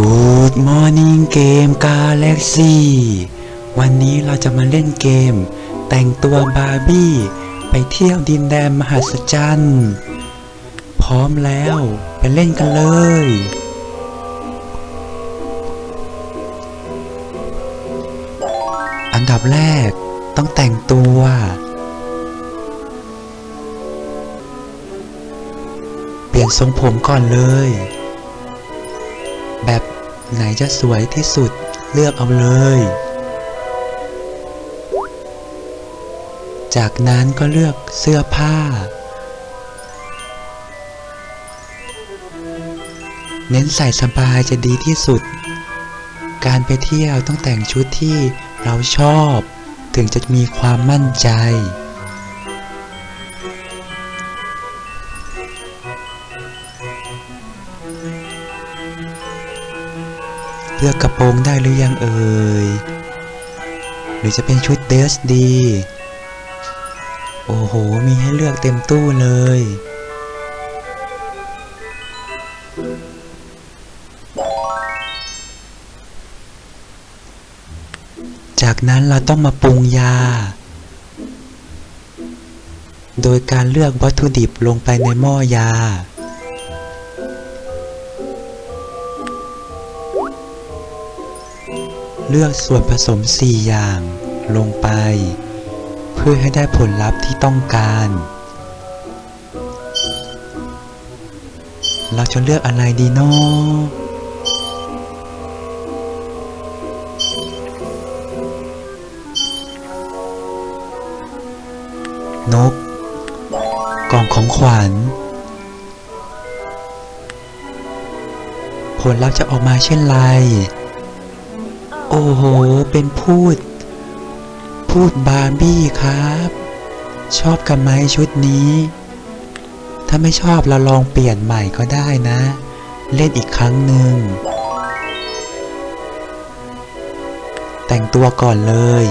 Good Morning Game Galaxy วันนี้เราจะมาเล่นเกม แต่งตัวบาร์บี้ ไปเที่ยวดินแดนมหัศจรรย์ พร้อมแล้วไปเล่นกันเลย อันดับแรกต้องแต่งตัวเปลี่ยนทรงผมก่อนเลย ไหนจะสวยที่สุดเลือกเอาเลย จากนั้นก็เลือกเสื้อผ้า เน้นใส่สบายจะดีที่สุด การไปเที่ยวต้องแต่งชุดที่เราชอบ ถึงจะมีความมั่นใจ เลือกกระโปรงได้หรือยังเอ่ย หรือจะเป็นชุดเดรสดี โอ้โห มีให้เลือกเต็มตู้เลย จากนั้นเราต้องมาปรุงยา โดยการเลือกวัตถุดิบลงไปในหม้อยา เลือกส่วนผสม 4 อย่างลงไป เพื่อให้ได้ผลลัพธ์ที่ต้องการ เราจะเลือกอะไรดีเนาะนก กล่องของขวัญ ผลลัพธ์จะออกมาเช่นไร โอ้โห เป็นพูด พูดบาร์บี้ครับ ชอบกันไหมชุดนี้ ถ้าไม่ชอบเราลองเปลี่ยนใหม่ก็ได้นะ เล่นอีกครั้งหนึ่ง แต่งตัวก่อนเลย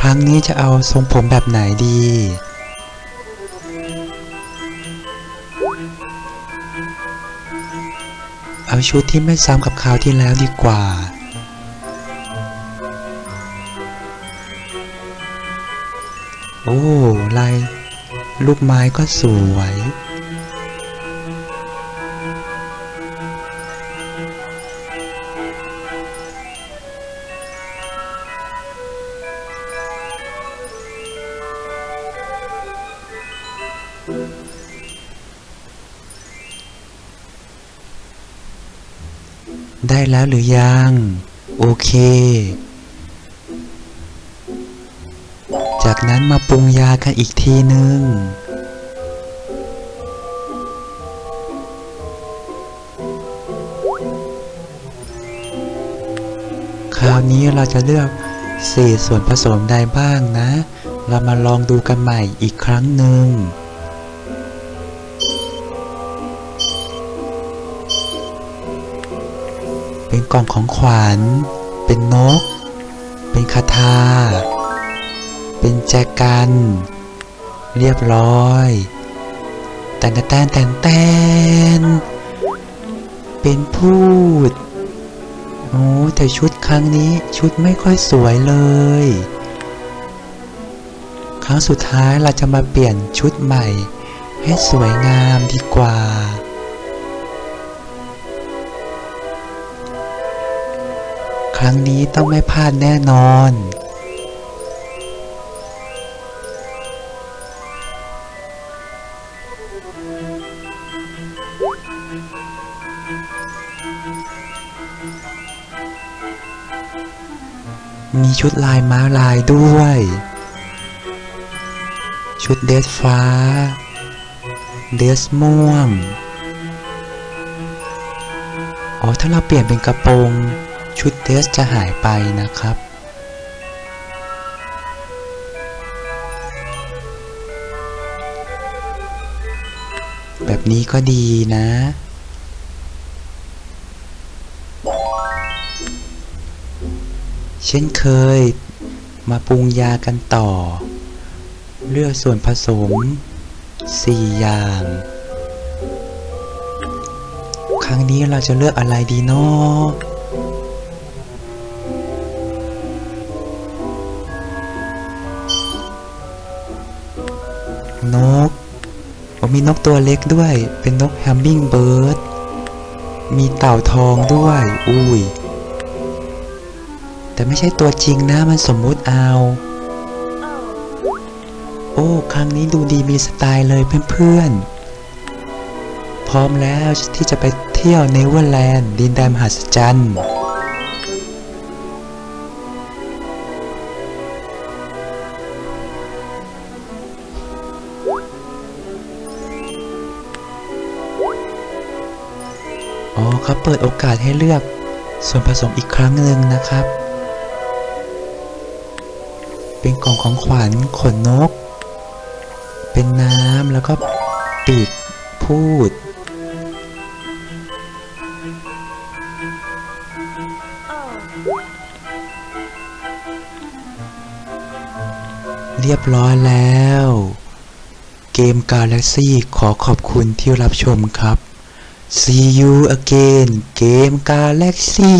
ครั้งนี้จะเอาทรงผมแบบไหนดี ชุดที่ไม่ซ้ำกับคราวที่แล้วดีกว่า โอ้ลายลูกไม้ก็สวย ได้แล้วหรือยัง โอเค จากนั้นมาปรุงยากันอีกทีหนึ่งคราวนี้เราจะเลือกสี่ส่วนผสมใดบ้างนะ เรามาลองดูกันใหม่อีกครั้งหนึ่ง เป็นกล่องของขวัญ เป็นนก เป็นคาถา เป็นแจกัน เรียบร้อย แตนแตนแตนแตนเป็นพูด โอ้แต่ชุดครั้งนี้ชุดไม่ค่อยสวยเลย ครั้งสุดท้ายเราจะมาเปลี่ยนชุดใหม่ ให้สวยงามดีกว่า รั้งนี้ต้องไม่พลาดแน่นอน มีชุดลายม้าลายด้วย ชุดเดรสฟ้า เดรสม่วง อ๋อ ถ้าเราเปลี่ยนเป็นกระโปรง ชุดเดรสจะหายไปนะครับ แบบนี้ก็ดีนะ เช่นเคย มาปรุงยากันต่อ เลือกส่วนผสมสี่อย่าง ครั้งนี้เราจะเลือกอะไรดีเนาะ นกโอมีนกตัวเล็กด้วย เป็นนกแฮมมิงเบิร์ด มีเต่าทองด้วย อุ้ย แต่ไม่ใช่ตัวจริงนะ มันสมมุติเอา โอ้ ครั้งนี้ดูดีมีสไตล์เลยเพื่อนๆ พร้อมแล้วที่จะไปเที่ยวเนเวอร์แลนด์ดินแดนมหัศจรรย์ เขาเปิดโอกาสให้เลือกส่วนผสมอีกครั้งหนึ่งนะครับ เป็นกล่องของขวัญขนนก เป็นน้ำแล้วก็ปีกพูด เรียบร้อยแล้ว เกม Galaxy ขอขอบคุณที่รับชมครับ See you again เกม Galaxy